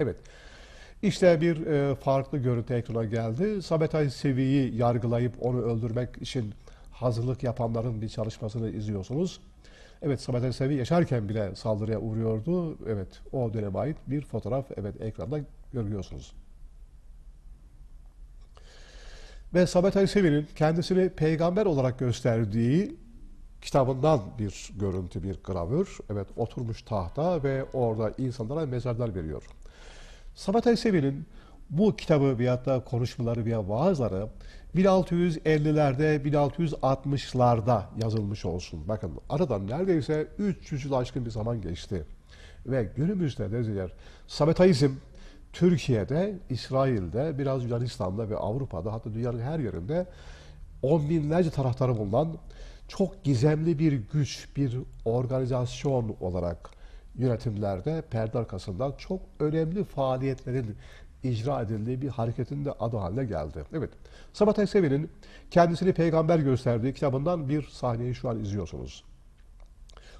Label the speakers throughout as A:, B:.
A: Evet. İşte bir e, farklı görüntü ekrana geldi. Samet Ali Sevi'yi yargılayıp onu öldürmek için hazırlık yapanların bir çalışmasını izliyorsunuz. Evet Samet Ali Sevi yaşarken bile saldırıya uğruyordu. Evet o döneme ait bir fotoğraf evet ekranda görüyorsunuz. Ve Samet Ali Sevi'nin kendisini peygamber olarak gösterdiği kitabından bir görüntü, bir gravür. Evet oturmuş tahta ve orada insanlara mezarlar veriyor. Ali Sevi'nin bu kitabı veyahut da konuşmaları veya vaazları 1650'lerde, 1660'larda yazılmış olsun. Bakın aradan neredeyse 300 yıl aşkın bir zaman geçti. Ve günümüzde nedir? Sabetaizm Türkiye'de, İsrail'de, biraz Yunanistan'da ve Avrupa'da hatta dünyanın her yerinde on binlerce taraftarı bulunan çok gizemli bir güç, bir organizasyon olarak yönetimlerde perde arkasında çok önemli faaliyetlerin icra edildiği bir hareketin de adı haline geldi. Evet, Sabat Esevi'nin kendisini peygamber gösterdiği kitabından bir sahneyi şu an izliyorsunuz.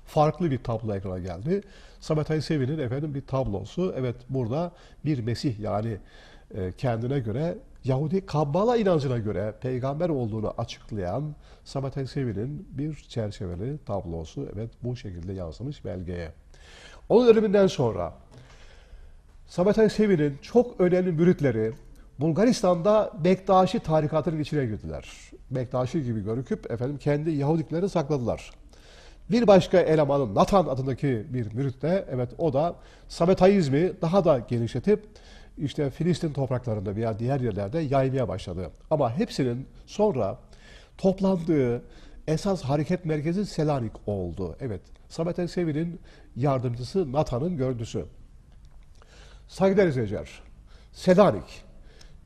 A: Farklı bir tablo ekrana geldi. Sabat Esevi'nin efendim bir tablosu. Evet burada bir Mesih yani e, kendine göre Yahudi Kabbala inancına göre peygamber olduğunu açıklayan Sabat Esevi'nin bir çerçeveli tablosu. Evet bu şekilde yansımış belgeye. Onun ölümünden sonra Samet Ali Sevi'nin çok önemli müritleri Bulgaristan'da Bektaşi tarikatının içine girdiler. Bektaşi gibi görüküp efendim kendi Yahudiliklerini sakladılar. Bir başka elemanın Nathan adındaki bir mürit de evet o da Sametaizmi daha da genişletip işte Filistin topraklarında veya diğer yerlerde yaymaya başladı. Ama hepsinin sonra toplandığı esas hareket merkezi Selanik oldu. Evet, Samet El Sevi'nin yardımcısı Nathan'ın görüntüsü. Saygıdeğer izleyiciler, Selanik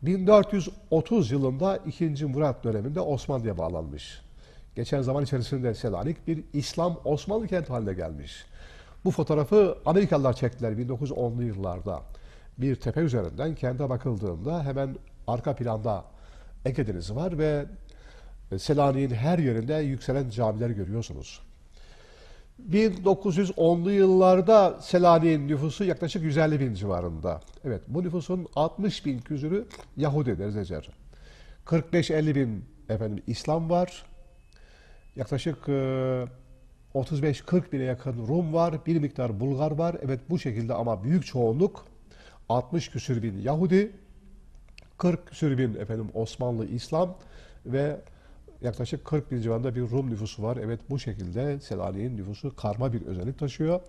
A: 1430 yılında 2. Murat döneminde Osmanlı'ya bağlanmış. Geçen zaman içerisinde Selanik bir İslam Osmanlı kent haline gelmiş. Bu fotoğrafı Amerikalılar çektiler 1910'lu yıllarda. Bir tepe üzerinden kente bakıldığında hemen arka planda Ege Denizi var ve Selanik'in her yerinde yükselen camiler görüyorsunuz. 1910'lu yıllarda Selanik'in nüfusu yaklaşık 150 bin civarında. Evet bu nüfusun 60 bin küsürü Yahudi derzecer. 45-50 bin efendim İslam var. Yaklaşık 35-40 bine yakın Rum var. Bir miktar Bulgar var. Evet bu şekilde ama büyük çoğunluk 60 küsür bin Yahudi, 40 küsür bin efendim Osmanlı İslam ve yaklaşık 40 bin civarında bir Rum nüfusu var. Evet bu şekilde Selanik'in nüfusu karma bir özellik taşıyor.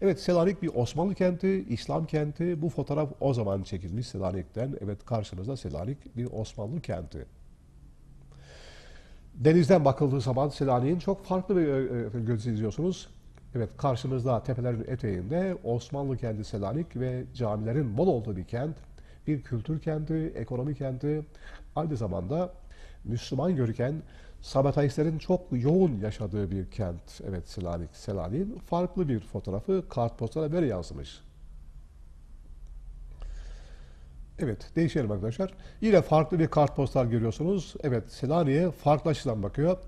A: Evet Selanik bir Osmanlı kenti, İslam kenti. Bu fotoğraf o zaman çekilmiş Selanik'ten. Evet karşınızda Selanik bir Osmanlı kenti. Denizden bakıldığı zaman Selanik'in çok farklı bir e, e, gözü izliyorsunuz. Evet karşınızda tepelerin eteğinde Osmanlı kenti Selanik ve camilerin bol olduğu bir kent. Bir kültür kenti, ekonomi kenti. Aynı zamanda Müslüman görüken Sabataistlerin çok yoğun yaşadığı bir kent. Evet Selanik. Selanik'in farklı bir fotoğrafı kartpostala böyle yansımış. Evet değişelim arkadaşlar. Yine farklı bir kartpostal görüyorsunuz. Evet Selanik'e farklı açıdan bakıyor.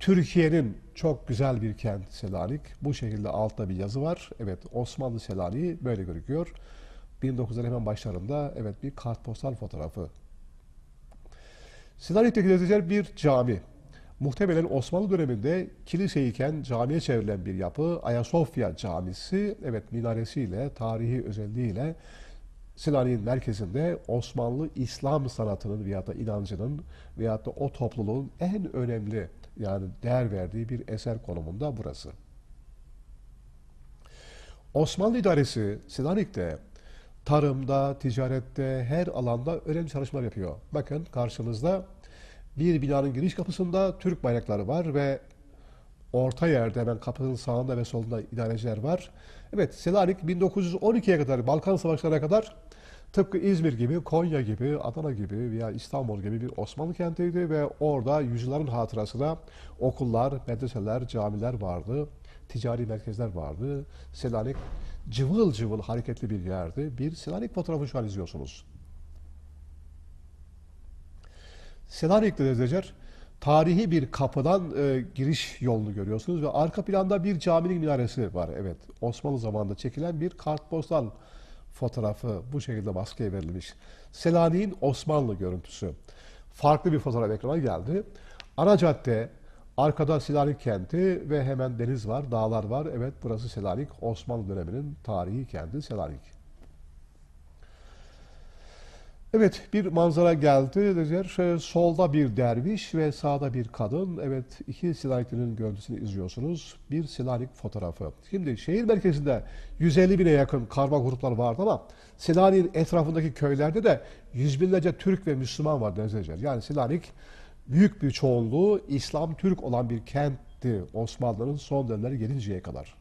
A: Türkiye'nin çok güzel bir kent Selanik. Bu şekilde altta bir yazı var. Evet Osmanlı Selanik'i böyle gözüküyor. 1900'lerin hemen başlarında evet bir kartpostal fotoğrafı Selanik'teki gazeteciler bir cami. Muhtemelen Osmanlı döneminde kiliseyken camiye çevrilen bir yapı Ayasofya Camisi, evet minaresiyle, tarihi özelliğiyle Selanik'in merkezinde Osmanlı İslam sanatının veya da inancının veya da o topluluğun en önemli yani değer verdiği bir eser konumunda burası. Osmanlı idaresi Selanik'te tarımda, ticarette, her alanda önemli çalışmalar yapıyor. Bakın karşınızda bir binanın giriş kapısında Türk bayrakları var ve orta yerde hemen kapının sağında ve solunda idareciler var. Evet Selanik 1912'ye kadar Balkan Savaşları'na kadar tıpkı İzmir gibi, Konya gibi, Adana gibi veya İstanbul gibi bir Osmanlı kentiydi ve orada yüzyılların hatırasına okullar, medreseler, camiler vardı, ticari merkezler vardı. Selanik cıvıl cıvıl hareketli bir yerdi. Bir Selanik fotoğrafı şu an izliyorsunuz. Selanik'te izleyiciler tarihi bir kapıdan e, giriş yolunu görüyorsunuz ve arka planda bir caminin minaresi var. Evet, Osmanlı zamanında çekilen bir kartpostal fotoğrafı bu şekilde maskeye verilmiş. Selanik'in Osmanlı görüntüsü. Farklı bir fotoğraf ekrana geldi. Ana cadde, arkada Selanik kenti ve hemen deniz var, dağlar var. Evet burası Selanik, Osmanlı döneminin tarihi kenti Selanik. Evet bir manzara geldi. Dediler, solda bir derviş ve sağda bir kadın. Evet iki Selanikli'nin görüntüsünü izliyorsunuz. Bir Selanik fotoğrafı. Şimdi şehir merkezinde 150 bine yakın karma gruplar vardı ama Selanik'in etrafındaki köylerde de yüz binlerce Türk ve Müslüman var denizciler. Yani Selanik büyük bir çoğunluğu İslam Türk olan bir kentti Osmanlı'nın son dönemleri gelinceye kadar.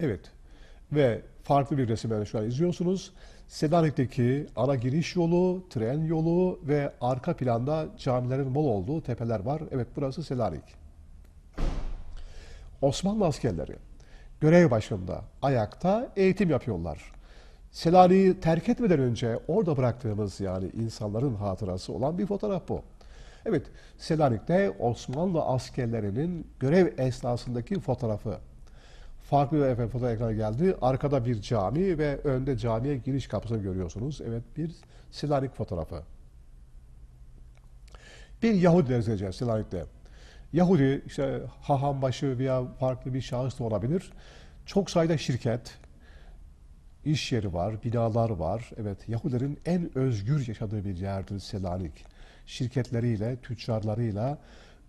A: Evet ve farklı bir resim şu an izliyorsunuz. Selanik'teki ana giriş yolu, tren yolu ve arka planda camilerin bol olduğu tepeler var. Evet burası Selanik. Osmanlı askerleri görev başında ayakta eğitim yapıyorlar. Selanik'i terk etmeden önce orada bıraktığımız yani insanların hatırası olan bir fotoğraf bu. Evet, Selanik'te Osmanlı askerlerinin görev esnasındaki fotoğrafı farklı efendim fotoğraf ekrana geldi. Arkada bir cami ve önde camiye giriş kapısını görüyorsunuz. Evet bir Selanik fotoğrafı. Bir Yahudi izleyeceğiz Selanik'te. Yahudi işte hahambaşı veya farklı bir şahıs da olabilir. Çok sayıda şirket, iş yeri var, binalar var. Evet Yahudilerin en özgür yaşadığı bir yerdir Selanik. Şirketleriyle, tüccarlarıyla,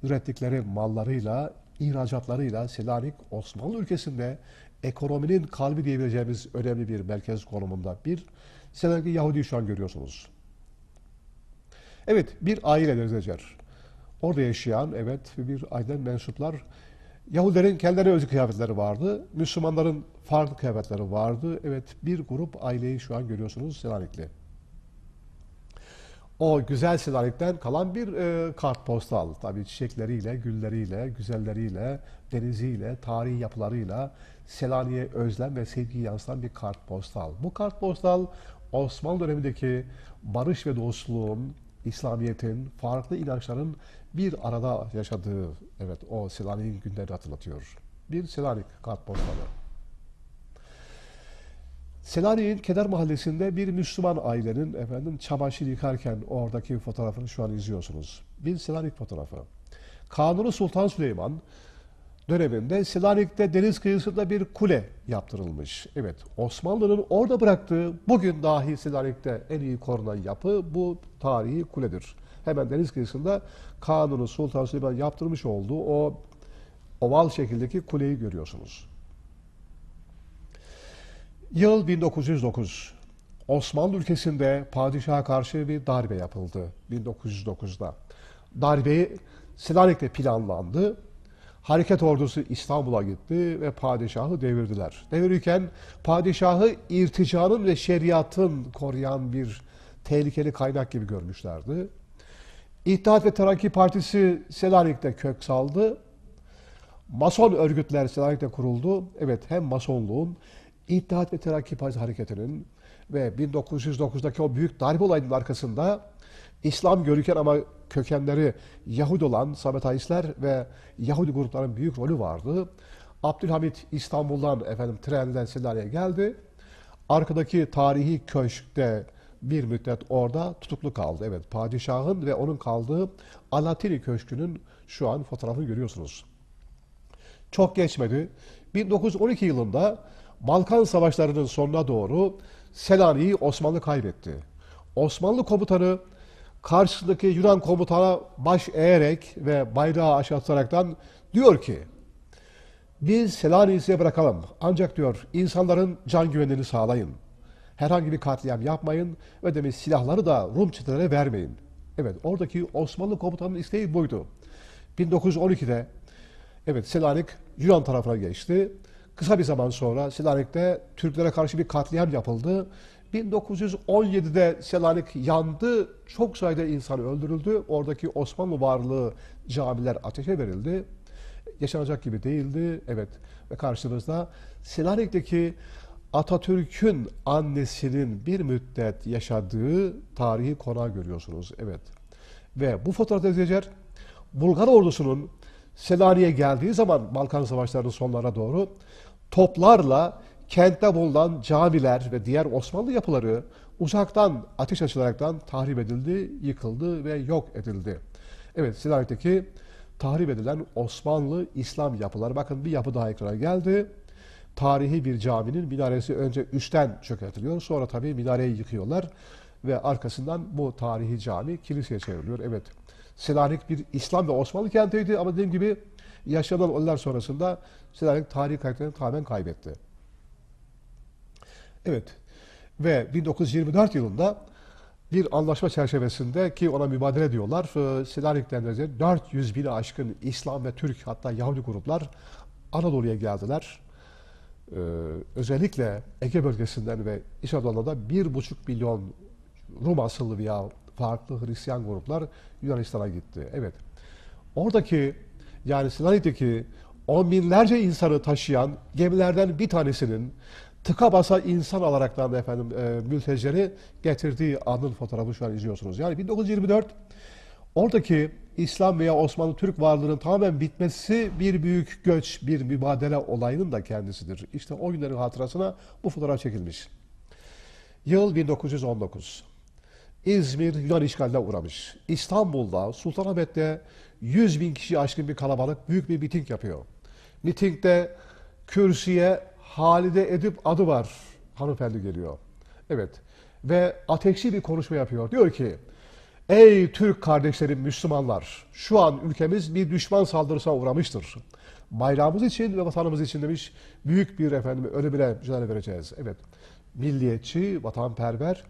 A: ürettikleri mallarıyla ihracatlarıyla Selanik Osmanlı ülkesinde ekonominin kalbi diyebileceğimiz önemli bir merkez konumunda bir Selanik'te Yahudi şu an görüyorsunuz. Evet bir aile Denizlicer. Orada yaşayan evet bir aileden mensuplar Yahudilerin kendilerine özgü kıyafetleri vardı. Müslümanların farklı kıyafetleri vardı. Evet bir grup aileyi şu an görüyorsunuz Selanikli o güzel Selanik'ten kalan bir e, kartpostal. Tabii çiçekleriyle, gülleriyle, güzelleriyle, deniziyle, tarihi yapılarıyla Selanik'e özlem ve sevgi yansıtan bir kartpostal. Bu kartpostal Osmanlı dönemindeki barış ve dostluğun, İslamiyet'in, farklı inançların bir arada yaşadığı, evet o Selanik'in günlerini hatırlatıyor. Bir Selanik kartpostalı. Selanik'in Keder Mahallesi'nde bir Müslüman ailenin efendim çamaşır yıkarken oradaki fotoğrafını şu an izliyorsunuz. Bir Selanik fotoğrafı. Kanuni Sultan Süleyman döneminde Selanik'te deniz kıyısında bir kule yaptırılmış. Evet, Osmanlı'nın orada bıraktığı bugün dahi Selanik'te en iyi korunan yapı bu tarihi kuledir. Hemen deniz kıyısında Kanuni Sultan Süleyman yaptırmış olduğu o oval şekildeki kuleyi görüyorsunuz. Yıl 1909. Osmanlı ülkesinde padişaha karşı bir darbe yapıldı 1909'da. Darbeyi Selanik'te planlandı. Hareket ordusu İstanbul'a gitti ve padişahı devirdiler. Devirirken padişahı irticanın ve şeriatın koruyan bir tehlikeli kaynak gibi görmüşlerdi. İttihat ve Terakki Partisi Selanik'te kök saldı. Mason örgütler Selanik'te kuruldu. Evet hem masonluğun İttihat ve Terakki Partisi Hareketi'nin ve 1909'daki o büyük darbe olayının arkasında İslam görürken ama kökenleri Yahudi olan Sabetaistler ve Yahudi grupların büyük rolü vardı. Abdülhamit İstanbul'dan efendim trenle Selanik'e geldi. Arkadaki tarihi köşkte bir müddet orada tutuklu kaldı. Evet padişahın ve onun kaldığı Alatini Köşkü'nün şu an fotoğrafını görüyorsunuz. Çok geçmedi. 1912 yılında Balkan Savaşları'nın sonuna doğru Selanik'i Osmanlı kaybetti. Osmanlı komutanı karşısındaki Yunan komutana baş eğerek ve bayrağı aşağı tutaraktan diyor ki biz Selanik'i size bırakalım. Ancak diyor insanların can güvenliğini sağlayın. Herhangi bir katliam yapmayın ve demiş silahları da Rum çetelere vermeyin. Evet oradaki Osmanlı komutanının isteği buydu. 1912'de evet Selanik Yunan tarafına geçti. Kısa bir zaman sonra Selanik'te Türklere karşı bir katliam yapıldı. 1917'de Selanik yandı. Çok sayıda insan öldürüldü. Oradaki Osmanlı varlığı camiler ateşe verildi. Yaşanacak gibi değildi. Evet ve karşımızda Selanik'teki Atatürk'ün annesinin bir müddet yaşadığı tarihi konağı görüyorsunuz. Evet. Ve bu fotoğrafta izleyiciler Bulgar ordusunun Selanik'e geldiği zaman Balkan Savaşları'nın sonlara doğru toplarla kentte bulunan camiler ve diğer Osmanlı yapıları uzaktan ateş açılaraktan tahrip edildi, yıkıldı ve yok edildi. Evet Selanik'teki tahrip edilen Osmanlı İslam yapıları. Bakın bir yapı daha ekrana geldi. Tarihi bir caminin minaresi önce üstten çökertiliyor. Sonra tabii minareyi yıkıyorlar. Ve arkasından bu tarihi cami kiliseye çevriliyor. Evet Selanik bir İslam ve Osmanlı kentiydi ama dediğim gibi yaşanan olaylar sonrasında Selanik tarihi karakterini tamamen kaybetti. Evet ve 1924 yılında bir anlaşma çerçevesinde ki ona mübadele diyorlar. e, Selanik'ten de 400 bin aşkın İslam ve Türk hatta Yahudi gruplar Anadolu'ya geldiler. Ee, özellikle Ege bölgesinden ve İç Anadolu'da 1,5 milyon Rum asıllı veya farklı Hristiyan gruplar Yunanistan'a gitti. Evet. Oradaki yani Selanik'teki on binlerce insanı taşıyan gemilerden bir tanesinin tıka basa insan alaraktan efendim e, mültecileri getirdiği anın fotoğrafı şu an izliyorsunuz. Yani 1924 oradaki İslam veya Osmanlı Türk varlığının tamamen bitmesi bir büyük göç, bir mübadele olayının da kendisidir. İşte o günlerin hatırasına bu fotoğraf çekilmiş. Yıl 1919. İzmir Yunan işgaline uğramış. İstanbul'da, Sultanahmet'te 100 bin kişi aşkın bir kalabalık büyük bir miting yapıyor. Mitingde kürsüye Halide Edip adı var. Hanımefendi geliyor. Evet. Ve ateşli bir konuşma yapıyor. Diyor ki, Ey Türk kardeşlerim Müslümanlar, şu an ülkemiz bir düşman saldırısına uğramıştır. Bayrağımız için ve vatanımız için demiş, büyük bir efendim ölümüne mücadele vereceğiz. Evet, milliyetçi, vatanperver,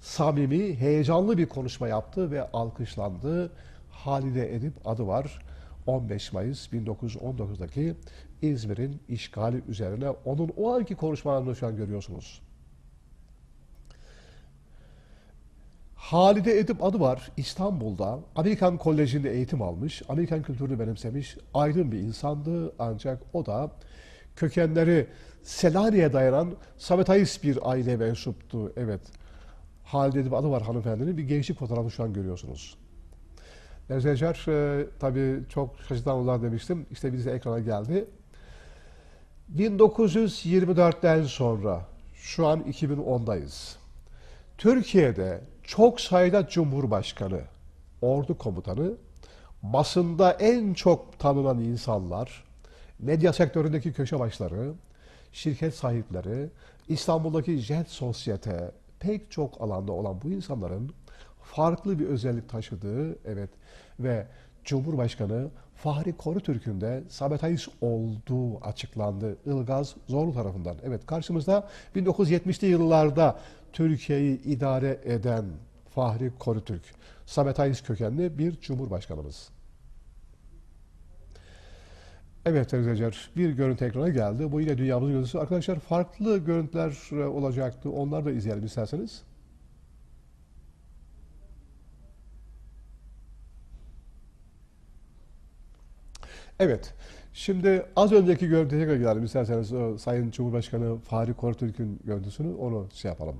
A: samimi, heyecanlı bir konuşma yaptı ve alkışlandı. Halide Edip adı var. 15 Mayıs 1919'daki İzmir'in işgali üzerine onun o anki konuşmalarını şu an görüyorsunuz. Halide Edip adı var. İstanbul'da Amerikan Koleji'nde eğitim almış. Amerikan kültürünü benimsemiş. Aydın bir insandı ancak o da kökenleri Selanik'e dayanan Sametayist bir aile mensuptu. Evet. Halide Edip adı var hanımefendinin. Bir gençlik fotoğrafı şu an görüyorsunuz. Nezlecer e, tabii çok şaşırtan olaylar demiştim. İşte bize ekrana geldi. 1924'ten sonra şu an 2010'dayız. Türkiye'de çok sayıda cumhurbaşkanı, ordu komutanı, basında en çok tanınan insanlar, medya sektöründeki köşe başları, şirket sahipleri, İstanbul'daki jet sosyete, pek çok alanda olan bu insanların farklı bir özellik taşıdığı, evet ve Cumhurbaşkanı Fahri Korutürk'ün de Sabatayist olduğu açıklandı Ilgaz Zorlu tarafından. Evet karşımızda 1970'li yıllarda Türkiye'yi idare eden Fahri Korutürk, Sabatayist kökenli bir cumhurbaşkanımız. Evet Terzicer, bir görüntü ekrana geldi. Bu yine dünyamızın görüntüsü. Arkadaşlar farklı görüntüler e, olacaktı. Onları da izleyelim isterseniz. Evet. Şimdi az önceki görüntüye tekrar gelelim isterseniz Sayın Cumhurbaşkanı Fahri Korutürk'ün görüntüsünü onu şey yapalım.